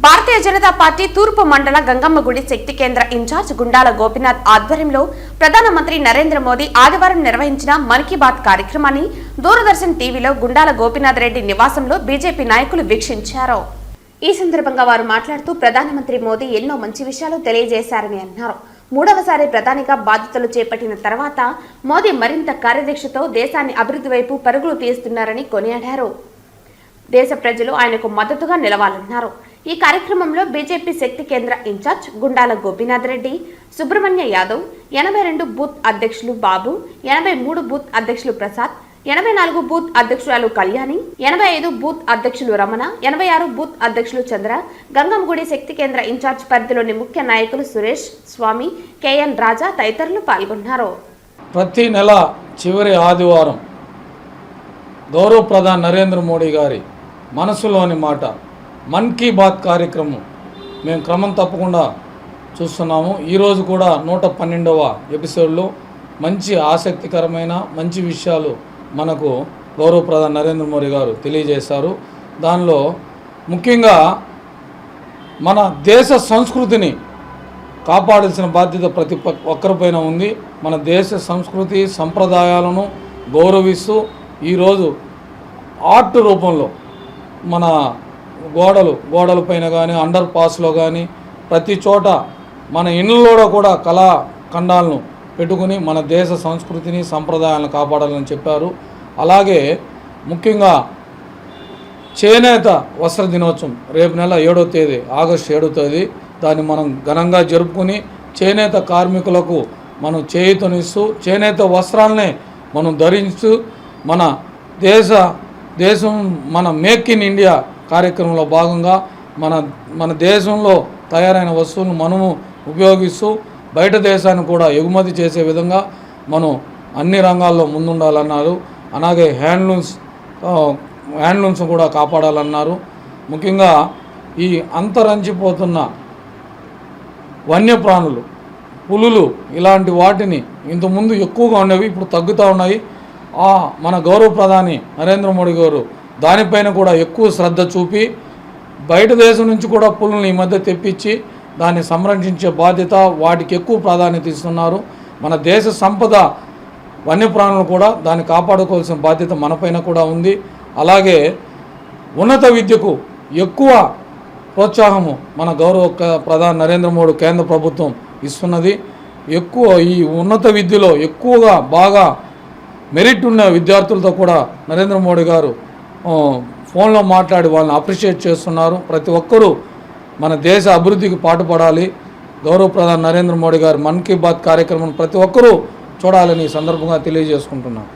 Bharatiya Janata party తూర్పు మండల గంగమ్మ గుడి శక్తి కేంద్ర ఇన్ఛార్జ్ గుండాల గోపినాథ్ ఆధ్వర్యంలో ప్రధానమంత్రి నరేంద్ర మోదీ ఆదివారం నిర్వహించిన మన్ కీ బాత్ కార్యక్రమాన్ని దూరదర్శన్ టీవీలో గుండాల గోపినాథ్ రెడ్డి నివాసంలో బీజేపీ నాయకులు వీక్షించారు. ఈ సందర్భంగా వారు మాట్లాడుతూ ప్రధానమంత్రి మోదీ ఎన్నో మంచి విషయాలు తెలియజేశారని అన్నారు. మూడవసారి ప్రధానిగా బాధ్యతలు చేపట్టిన తర్వాత మోదీ మరింత కార్యదీక్షతో దేశాన్ని అభివృద్ధి వైపు పరుగులు తీస్తున్నారని కొనియాడారు. దేశ ప్రజలు ఆయనకు మద్దతుగా నిలవాలన్నారు. ఈ కార్యక్రమంలో బీజేపీ శక్తి కేంద్ర ఇన్ఛార్జ్ గుండాల గోపీనాథ్ రెడ్డి సుబ్రహ్మణ్య యాదవ్ ఎనభై రెండు బూత్ అధ్యక్షులు బాబు ఎనభై మూడు బూత్ అధ్యక్షులు ప్రసాద్ ఎనభై నాలుగు బూత్ అధ్యక్షురాలు కళ్యాణి ఎనభై ఐదు బూత్ అధ్యక్షులు రమణ ఎనభై ఆరు బూత్ అధ్యక్షులు చంద్ర గంగంగుడి శక్తి కేంద్ర ఇన్ఛార్జ్ పరిధిలోని ముఖ్య నాయకులు సురేష్ స్వామి కేఎన్ రాజా తదితరులు పాల్గొన్నారు. ప్రతి నెల చివరి ఆదివారం గౌరవ ప్రధాని నరేంద్ర మోడీ గారి మనసులోని మాట మన్ కీ బాత్ కార్యక్రమం మేము క్రమం తప్పకుండా చూస్తున్నాము. ఈరోజు కూడా నూట పన్నెండవ ఎపిసోడ్లో మంచి ఆసక్తికరమైన మంచి విషయాలు మనకు గౌరవ ప్రధాని నరేంద్ర మోడీ గారు తెలియజేశారు. దానిలో ముఖ్యంగా మన దేశ సంస్కృతిని కాపాడాల్సిన బాధ్యత ప్రతి ఒక్కరిపైన ఉంది. మన దేశ సంస్కృతి సంప్రదాయాలను గౌరవిస్తూ ఈరోజు ఆర్ట్ రూపంలో మన గోడలు గోడల పైన కానీ అండర్ పాస్లో కానీ ప్రతి చోట మన ఇళ్ళలో కూడా కళాఖండాలను పెట్టుకుని మన దేశ సంస్కృతిని సంప్రదాయాలను కాపాడాలని చెప్పారు. అలాగే ముఖ్యంగా చేనేత వస్త్ర దినోత్సవం రేపు నెల ఏడో తేదీ ఆగస్టు ఏడో తేదీ దాన్ని మనం ఘనంగా జరుపుకుని చేనేత కార్మికులకు మనం చేయుతనిస్తూ చేనేత వస్త్రాలనే మనం ధరిస్తూ మన దేశ దేశం మన మేక్ ఇన్ ఇండియా కార్యక్రమంలో భాగంగా మన మన దేశంలో తయారైన వస్తువులను మనము ఉపయోగిస్తూ బయట దేశాన్ని కూడా ఎగుమతి చేసే విధంగా మనం అన్ని రంగాల్లో ముందుండాలన్నారు. అలాగే హ్యాండ్లూమ్స్ హ్యాండ్లూమ్స్ కూడా కాపాడాలన్నారు. ముఖ్యంగా ఈ అంతరంచిపోతున్న వన్యప్రాణులు పులులు ఇలాంటి వాటిని ఇంతకుముందు ఎక్కువగా ఉండేవి ఇప్పుడు తగ్గుతూ ఉన్నాయి. ఆ మన గౌరవ ప్రధాని నరేంద్ర మోడీ గారు దానిపైన కూడా ఎక్కువ శ్రద్ధ చూపి బయట దేశం నుంచి కూడా పులులను ఈ మధ్య తెప్పించి దాన్ని సంరక్షించే బాధ్యత వాటికి ఎక్కువ ప్రాధాన్యత ఇస్తున్నారు. మన దేశ సంపద వన్యప్రాణులు కూడా దాన్ని కాపాడుకోవాల్సిన బాధ్యత మనపైన కూడా ఉంది. అలాగే ఉన్నత విద్యకు ఎక్కువ ప్రోత్సాహము మన గౌరవ ప్రధాని నరేంద్ర మోడీ కేంద్ర ప్రభుత్వం ఇస్తున్నది. ఎక్కువ ఈ ఉన్నత విద్యలో ఎక్కువగా బాగా మెరిట్ ఉన్న విద్యార్థులతో కూడా నరేంద్ర మోడీ గారు ఫోన్లో మాట్లాడి వాళ్ళని అప్రిషియేట్ చేస్తున్నారు. ప్రతి ఒక్కరూ మన దేశ అభివృద్ధికి పాటుపడాలి. గౌరవ ప్రధాని నరేంద్ర మోడీ గారు మన్ కీ బాత్ కార్యక్రమం ప్రతి ఒక్కరూ చూడాలని ఈ సందర్భంగా తెలియజేసుకుంటున్నాను